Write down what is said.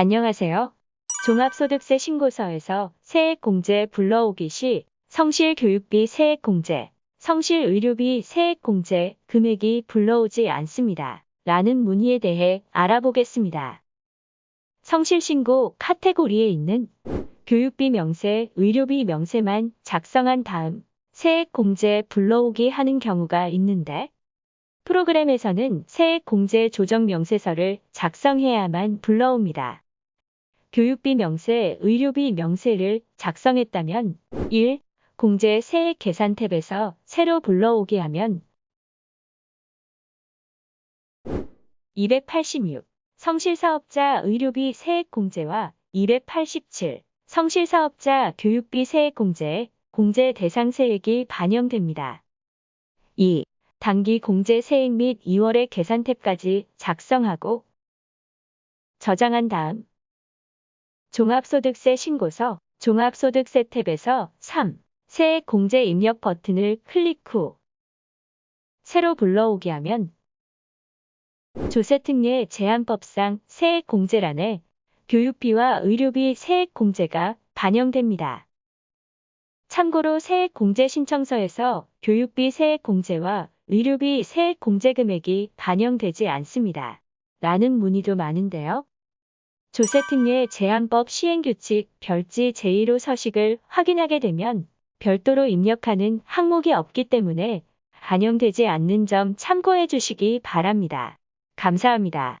안녕하세요. 종합소득세 신고서에서 세액공제 불러오기 시 성실교육비 세액공제, 성실의료비 세액공제 금액이 불러오지 않습니다. 라는 문의에 대해 알아보겠습니다. 성실신고 카테고리에 있는 교육비 명세, 의료비 명세만 작성한 다음 세액공제 불러오기 하는 경우가 있는데 프로그램에서는 세액공제 조정 명세서를 작성해야만 불러옵니다. 교육비 명세, 의료비 명세를 작성했다면 1. 공제 세액 계산 탭에서 새로 불러오게 하면 286. 성실사업자 의료비 세액 공제와 287. 성실사업자 교육비 세액 공제에 공제 대상 세액이 반영됩니다. 2. 단기 공제 세액 및 2월의 계산 탭까지 작성하고 저장한 다음 종합소득세 신고서 종합소득세 탭에서 3. 세액 공제 입력 버튼을 클릭 후 새로 불러오게 하면 조세특례 제한법상 세액 공제란에 교육비와 의료비 세액 공제가 반영됩니다. 참고로 세액 공제 신청서에서 교육비 세액 공제와 의료비 세액 공제 금액이 반영되지 않습니다. 라는 문의도 많은데요. 조세특례 제한법 시행규칙 별지 제1호 서식을 확인하게 되면 별도로 입력하는 항목이 없기 때문에 반영되지 않는 점 참고해 주시기 바랍니다. 감사합니다.